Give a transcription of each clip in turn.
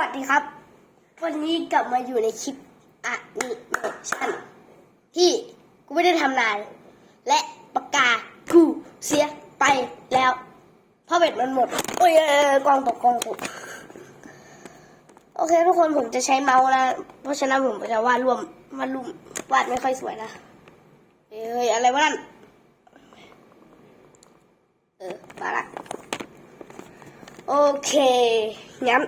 วัสดีครับ วันนี้กลับมาอยู่ในคลิปอะนิเมชันที่กูไม่ได้ทำนาน และปากกากูเสียไปแล้วเพราะเบ็ดมันหมด โอ้ยกองตกกองตกโอเค ทุกคนผมจะใช้เมาส์นะ เพราะฉะนั้นผมจะวาดรวมวาดรูปวาดไม่ค่อยสวยนะเฮ้ยอะไรวะนั่นเออมาละโอเคงั้น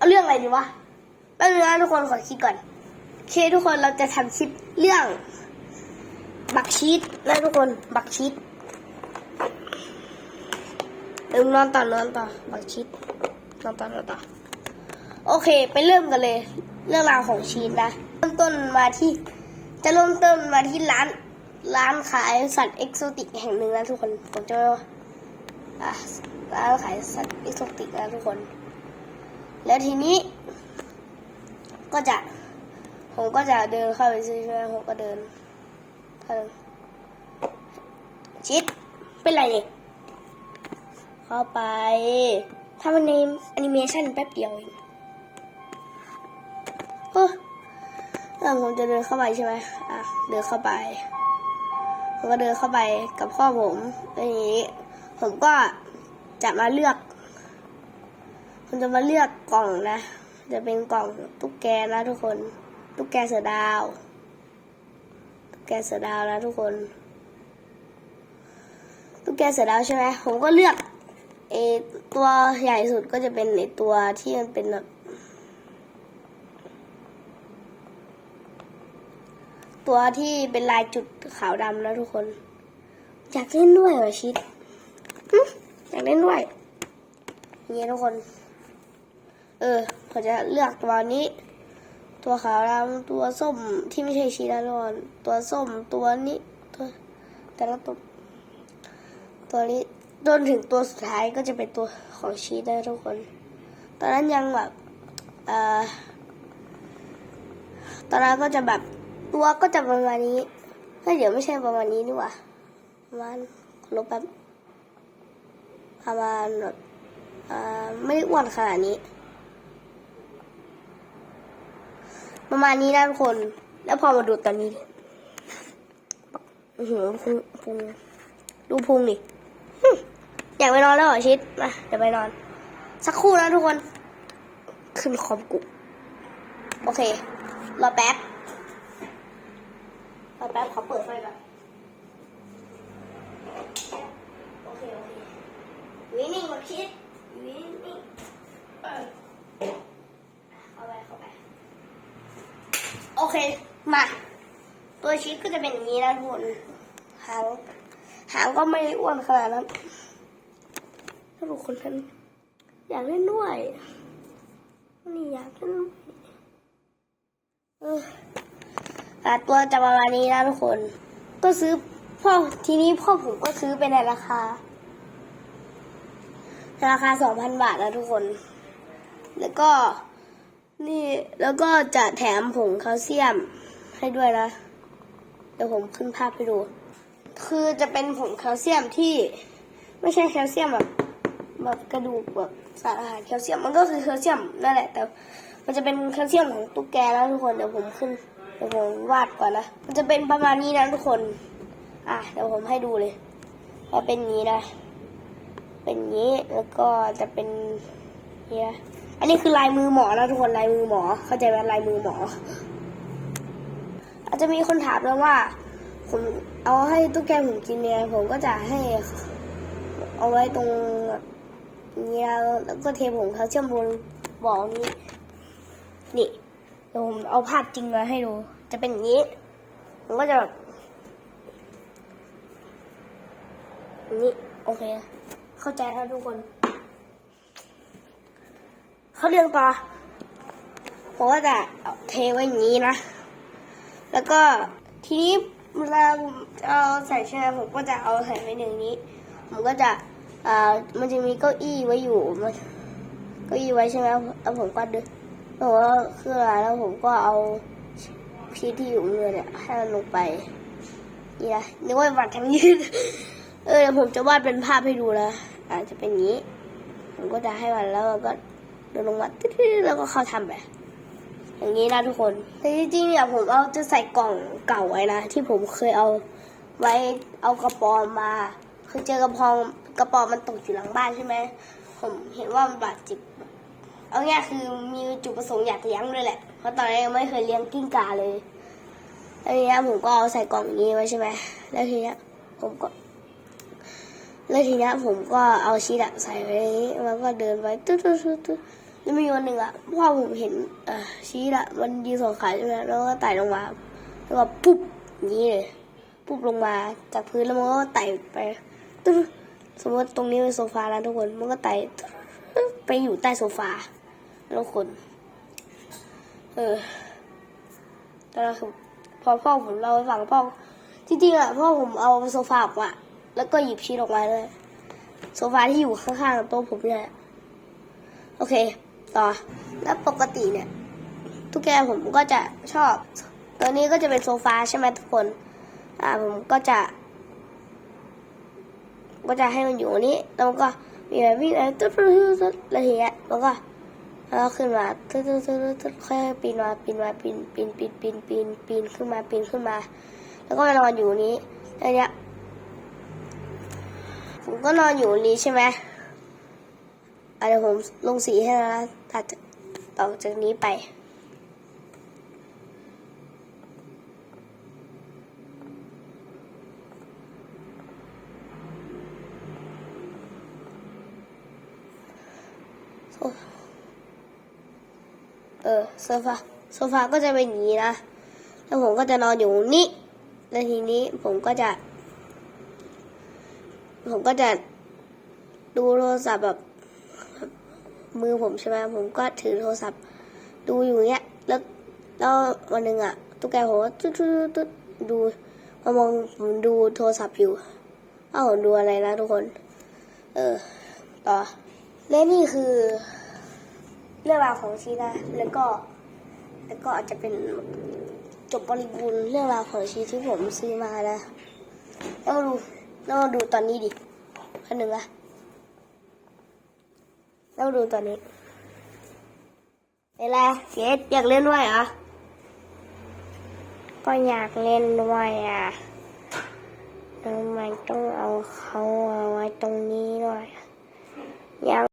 เอาเรื่องอะไรดีวะแป๊บนึงนะทุกคนขอคิดก่อนโอเคทุกคนเราจะทำคลิปเรื่อง บักชีตนะทุกคนบักชีตเออนอนต่อนอนต่อบักชีตนอนต่อนอนต่อโอเค ไปเริ่มกันเลย เรื่องราวของชีตนะเริ่มต้นมาที่จะเริ่มต้นมาที่ร้านร้านขายสัตว์เอกโซติกแห่งหนึ่งนะทุกคนผมจะว่าอะร้านขายสัตว์เอกโซติกนะทุกคน แล้วทีนี้ ก็จะ ผมก็จะเดินเข้าไปซื้อใช่ไหมผมก็เดินเข้าไปชิดเป็นไรเนี่ยเข้าไปทำอันนี้แอนิเมชันแป๊บเดียวเองเฮ้ยแล้วผมจะเดินเข้าไปใช่ไหมอะ เดินเข้าไปผมก็เดินเข้าไปกับพ่อผมแล้วทีนี้ ผมก็จะมาเลือก ผมจะมาเลือกกล่องนะ จะเป็นกล่องตุ๊กแกนะทุกคน ตุ๊กแกเสือดาว ตุ๊กแกเสือดาวนะทุกคน ตุ๊กแกเสือดาวใช่ไหมผมก็เลือกเอตัวใหญ่สุดก็จะเป็นไอตัวที่มันเป็นแบบตัวที่เป็นลายจุดขาวดำนะทุกคน อยากเล่นด้วยเหรอชิดอยากเล่นด้วยนี้ทุกคน เออผมจะเลือกตัวนี้ ตัวขาวดำตัวส้มที่ไม่ใช่ชีดานอนตัวส้มตัวนี้ตัวแต่ละตัวตัวนี้จนถึงตัวสุดท้ายก็จะเป็นตัวของชีสนะทุกคน ตอนนั้นยังแบบเอ่อตอนนั้นก็จะแบบตัวก็จะประมาณนี้เฮ้เดี๋ยวไม่ใช่ประมาณนี้นี่หว่าประมาณลบแป๊บประมาณแบบอ่าไม่ได้อ้วนขนาดนี้ ประมาณนี้นะทุกคน แล้วพอมาดูตอนนี้อือหือพุงพุงดูพุงดิอยากไปนอนแล้วเหรอชิดมาเดี๋ยวไปนอน สักครู่นะทุกคน ขึ้นคอมกูโอเค รอแป๊บ รอแป๊บขอเปิดไฟก่อนโอเค โอเควินิ่งมาชิดวินิ่งเออเข้าไปเข้าไป โอเค มา ตัวชีสก็จะเป็นอย่างนี้นะทุกคนหางหางก็ไม่ได้อ้วนขนาดนั้นถ้าทุกคนนั้นอยากเล่นด้วย นี่อยากเล่นด้วยเออแต่ตัวจะประมาณนี้นะทุกคน ก็ซื้อพ่อทีนี้พ่อผมก็ซื้อไปในราคา ราคาสองพันบาทนะทุกคน แล้วก็นี่แล้วก็จะแถมผงแคลเซียม ให้ด้วยนะ เดี๋ยวผมขึ้นภาพให้ดู คือจะเป็นผงแคลเซียมที่ไม่ใช่แคลเซียมแบบแบบกระดูกแบบสารอาหารแคลเซียมมันก็คือแคลเซียมนั่นแหละ แต่มันจะเป็นแคลเซียมของตุ๊กแกนะทุกคนเดี๋ยวผมขึ้นเดี๋ยวผมวาดก่อนนะมันจะเป็นประมาณนี้นะทุกคน อะเดี๋ยวผมให้ดูเลยว่าเป็นนี้นะ เป็นนี้แล้วก็จะเป็นเนี่ยอันนี้คือลายมือหมอนะทุกคนลายมือหมอ เข้าใจไหมลายมือหมอ จะมีคนถามแล้วว่า ผมเอาให้ตุ๊กแกผมกินเนี่ยผมก็จะให้ เอาไว้ตรงเนี้ยแล้วก็เทผงแคลเซียมบนบอกนี้ นี่เดี๋ยวผมเอาภาพจริงมาให้ดู จะเป็นอย่างนี้ผมก็จะแบบนี้โอเค เข้าใจแล้วทุกคน เขาเรียงต่อผมก็จะเอาเทไว้อย่างนี้นะ แล้วก็ทีนี้เวลาเอาใส่แช่ผมก็จะเอาใส่ไว้ในนี้ ผมก็จะอ่ามันจะมีเก้าอี้ไว้อยู่มันเก้าอี้ไว้ใช่ไหมแล้วผมก็ดึงผมว่าคืออะไรแล้วผมก็เอาชีที่อยู่มือเนี่ยให้มันลงไปนี่นะนึกว่าบัตรทั้งยืดเออเดี๋ยวผมจะวาดเป็นภาพให้ดูนะอาจจะเป็นงนี้ ผมก็จะให้มันแล้วก็เดินลงมาตึ๊ดแล้วก็เข้าทำไป อย่างนี้นะทุกคน แต่จริงๆเนี่ยผมเอาจะใส่กล่องเก่าไว้นะ ที่ผมเคยเอาไว้เอากระป๋อมมาเคยเจอกระพองกระป๋อมมันตกอยู่หลังบ้านใช่ไหมผมเห็นว่ามันบาดเจ็บเอาง่ายคือมีจุดประสงค์อยากเลี้ยงด้วยแหละเพราะตอนนี้ยังไม่เคยเลี้ยงกิ้งก่าเลยแล้วทีนี้ผมก็เอาใส่กล่องนี้ไว้ใช่ไหมแล้วทีนี้ผมก็แล้วทีนี้ผมก็เอาชีสใส่ไว้นนี้แล้วก็เดินไปตึ๊ดตึ๊ดตึ๊ดตึ๊ด แล้วมีวันหนึ่งอะพ่อผมเห็นอชีสอะมันยืนสองขาใช่ไหมแล้วก็ไต่ลงมา แล้วก็ปุ๊บงนี้เลยปุ๊บลงมาจากพื้นแล้วมันก็ไต่ไปตึ๊ดสมมติตรงนี้เป็นโซฟาแล้วทุกคนมันก็ไต่ไปอยู่ใต้โซฟาแล้วคน เออตอนนั้นคือพอพ่อผมเล่าให้ฟังพ่อจริงๆอะพ่อผมเอาโซฟาออกมาแล้วก็หยิบชีสออกมาเลย โซฟาที่อยู่ข้างๆโต๊ะผมเนี่ยแหละโอเค ต่อ แล้วปกติเนี่ย ทุกแกผมก็จะชอบ ตัวนี้ก็จะเป็นโซฟาใช่ไหมทุกคน อ่าผมก็จะ ก็จะให้มันอยู่อันนี้แล้วมันก็มีแบบวิ่งอะไรตึ๊ดตึ๊ดตึ๊ดตึ๊ดแล้วทีเนี้ยมันก็แล้วขึ้นมาตึ๊ดตึ๊ดตึ๊ดตึ๊ดค่อยๆปีนมาปีนมาปีนปีนปีนปีนปีนปีนขึ้นมาปีนขึ้นมา แล้วก็มานอนอยู่นี้แล้วเนี้ยผมก็นอนอยู่นี้ใช่ไหม เดี๋ยวผมลงสีให้นะตัดต่อจากนี้ไปโซเออโซฟาโซฟาก็จะเป็นอย่างนี้นะ แล้วผมก็จะนอนอยู่นี้แล้วทีนี้ผมก็จะ ผมก็จะดูโทรศัพท์แบบ มือผมใช่ไหมผมก็ถือโทรศัพท์ ดูอยู่เงี้ย แล้วแล้ววันหนึ่งอะตุ๊กแกผมก็ตุ๊ดตุ๊ดตุ๊ดดูมามองผมดูโทรศัพท์อยู่อ้าวผมดูอะไรนะทุกคน เออ ต่อ และนี่คือ เรื่องราวของชีนะ แล้วก็ แล้วก็อาจจะเป็นจบบริบูรณ์เรื่องราวของชีที่ผมซื้อมานะแล้วดูแล้วดูตอนนี้ดิอันหนึ่งอะ แล้วมาดูตัวนี้เวลาเกดอยากเล่นด้วยเหรอ ก็อยากเล่นด้วยอะทำไมต้องเอาเขาเอาไว้ตรงนี้ด้วยยัง